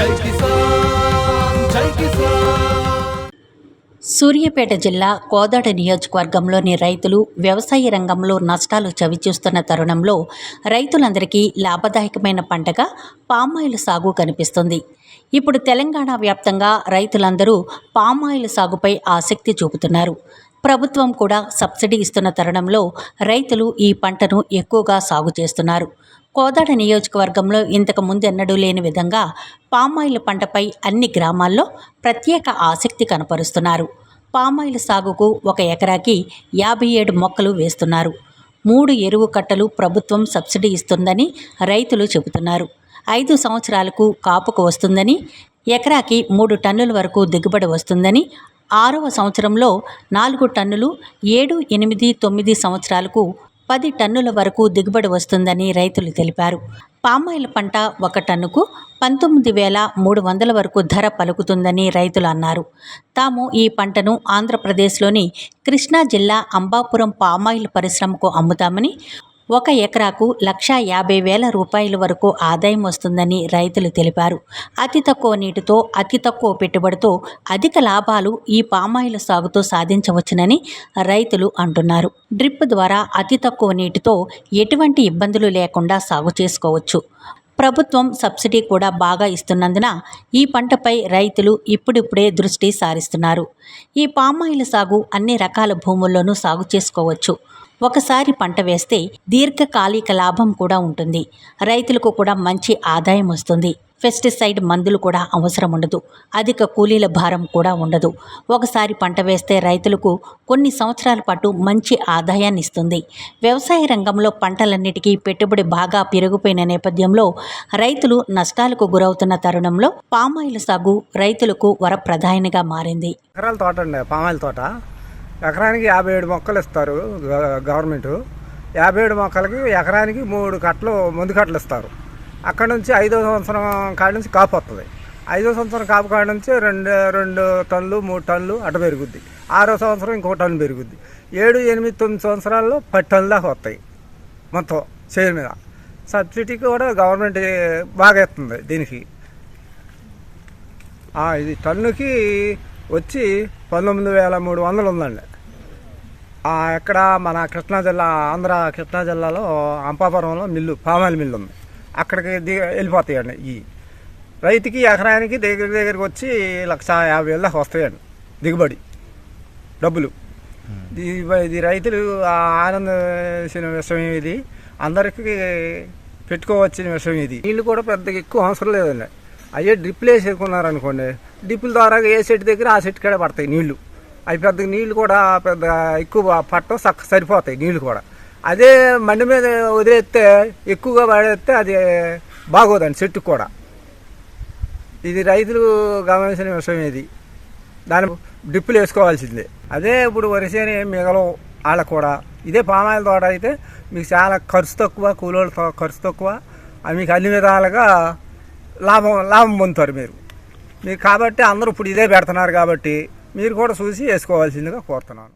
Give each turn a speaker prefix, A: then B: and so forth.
A: జై కిసాన్ జై కిసాన్.
B: సూర్యాపేట జిల్లా కోదాడ నియోజకవర్గంలోని రైతులు వ్యవసాయ రంగంలో నష్టాలు చవిచూస్తున్న తరుణంలో రైతులందరికీ లాభదాయకమైన పంటగా పామాయిల్ సాగు కనిపిస్తుంది. ఇప్పుడు తెలంగాణ వ్యాప్తంగా రైతులందరూ పామాయిల్ సాగుపై ఆసక్తి చూపుతున్నారు. ప్రభుత్వం కూడా సబ్సిడీ ఇస్తున్న తరుణంలో రైతులు ఈ పంటను ఎక్కువగా సాగు చేస్తున్నారు. కోదాడ నియోజకవర్గంలో ఇంతకు ముందెన్నడూ లేని విధంగా పామాయిల్ పంటపై అన్ని గ్రామాల్లో ప్రత్యేక ఆసక్తి కనపరుస్తున్నారు. పామాయిల్ సాగుకు ఒక ఎకరాకి యాభై ఏడు మొక్కలు వేస్తున్నారు. మూడు ఎరువు కట్టలు ప్రభుత్వం సబ్సిడీ ఇస్తుందని రైతులు చెబుతున్నారు. ఐదు సంవత్సరాలకు కాపుకు వస్తుందని ఎకరాకి మూడు టన్నుల వరకు దిగుబడి వస్తుందని ఆరవ సంవత్సరంలో నాలుగు టన్నులు ఏడు ఎనిమిది తొమ్మిది సంవత్సరాలకు పది టన్నుల వరకు దిగుబడి వస్తుందని రైతులు తెలిపారు. పామాయిల్ పంట ఒక టన్నుకు పంతొమ్మిది వేల మూడు వందల వరకు ధర పలుకుతుందని రైతులు అన్నారు. తాము ఈ పంటను ఆంధ్రప్రదేశ్లోని కృష్ణా జిల్లా అంబాపురం పామాయిల్ పరిశ్రమకు అమ్ముతామని ఒక ఎకరాకు లక్షా యాభై వేల రూపాయల వరకు ఆదాయం వస్తుందని రైతులు తెలిపారు. అతి తక్కువ నీటితో అతి తక్కువ పెట్టుబడితో అధిక లాభాలు ఈ పామాయిల్ సాగుతో సాధించవచ్చునని రైతులు అంటున్నారు. డ్రిప్ ద్వారా అతి తక్కువ నీటితో ఎటువంటి ఇబ్బందులు లేకుండా సాగు చేసుకోవచ్చు. ప్రభుత్వం సబ్సిడీ కూడా బాగా ఇస్తున్నందున ఈ పంటపై రైతులు ఇప్పుడిప్పుడే దృష్టి సారిస్తున్నారు. ఈ పామాయిల్ సాగు అన్ని రకాల భూముల్లోనూ సాగు చేసుకోవచ్చు. ఒకసారి పంట వేస్తే దీర్ఘకాలిక లాభం కూడా ఉంటుంది. రైతులకు కూడా మంచి ఆదాయం వస్తుంది. పెస్టిసైడ్ మందులు కూడా అవసరం ఉండదు. అధిక కూలీల భారం కూడా ఉండదు. ఒకసారి పంట వేస్తే రైతులకు కొన్ని సంవత్సరాల పాటు మంచి ఆదాయాన్ని ఇస్తుంది. వ్యవసాయ రంగంలో పంటలన్నిటికీ పెట్టుబడి బాగా పెరిగిపోయిన నేపథ్యంలో రైతులు నష్టాలకు గురవుతున్న తరుణంలో పామాయిల్ సాగు రైతులకు వరప్రధానిగా మారింది.
C: తోట పామాయిల్ తోట. ఎకరానికి యాభై ఏడు మొక్కలు ఇస్తారు గ- గవర్నమెంట్. యాభై ఏడు మొక్కలకి ఎకరానికి మూడు కట్టలు ముందు కట్టలు ఇస్తారు. అక్కడ నుంచి ఐదో సంవత్సరం కాడ నుంచి కాపు వస్తుంది ఐదో సంవత్సరం కాపు కాడ నుంచి రెండు రెండు టన్నులు మూడు టన్నులు అటు పెరుగుద్ది. ఆరో సంవత్సరం ఇంకో టన్ను పెరుగుద్ది. ఏడు ఎనిమిది తొమ్మిది సంవత్సరాల్లో పది టన్నుల దాకా వస్తాయి మొత్తం చేరు మీద. సబ్సిడీ కూడా గవర్నమెంట్ బాగా ఇస్తుంది దీనికి. ఇది టన్నుకి వచ్చి పంతొమ్మిది వేల మూడు వందలు ఉందండి. ఆ, ఎక్కడ మన కృష్ణా జిల్లా ఆంధ్ర కృష్ణా జిల్లాలో అంపాపురంలో మిల్లు పామాయిల్ మిల్లు ఉంది. అక్కడికి ది వెళ్ళిపోతాయండి ఈ. రైతుకి ఎకరానికి దగ్గర దగ్గరికి వచ్చి లక్ష యాభై వేల దాకా వస్తాయండి దిగుబడి డబ్బులు. ఇది ఇది రైతులు ఆనందించిన విషయం ఇది. అందరికీ పెట్టుకోవచ్చిన విషయం ఇది. నీళ్ళు కూడా పెద్దగా ఎక్కువ అవసరం లేదండి. అయ్యే డ్రిప్లు వేసేసుకున్నారనుకోండి డ్రిప్పుల ద్వారా ఏ సెట్ దగ్గర ఆ సెట్ కాడే పడతాయి నీళ్ళు అవి పెద్ద నీళ్ళు కూడా పెద్ద ఎక్కువ పట్టం చక్క సరిపోతాయి నీళ్ళు కూడా. అదే మండి మీద వదిలేస్తే ఎక్కువగా పడేస్తే అది బాగోదండి చెట్టుకు కూడా. ఇది రైతులు గమనించిన విషయం ఇది. దాని డ్రిప్పులు వేసుకోవాల్సిందే. అదే ఇప్పుడు వరిసేని మిగలవు వాళ్ళకు కూడా. ఇదే పామాయిల తోట అయితే మీకు చాలా ఖర్చు తక్కువ కూలోళ్ళ ఖర్చు తక్కువ. మీకు అన్ని విధాలుగా లాభం లాభం పొందుతారు మీరు. మీరు కాబట్టి అందరూ ఇప్పుడు ఇదే పెడుతున్నారు కాబట్టి మీరు కూడా చూసి వేసుకోవాల్సిందిగా కోరుతున్నాను.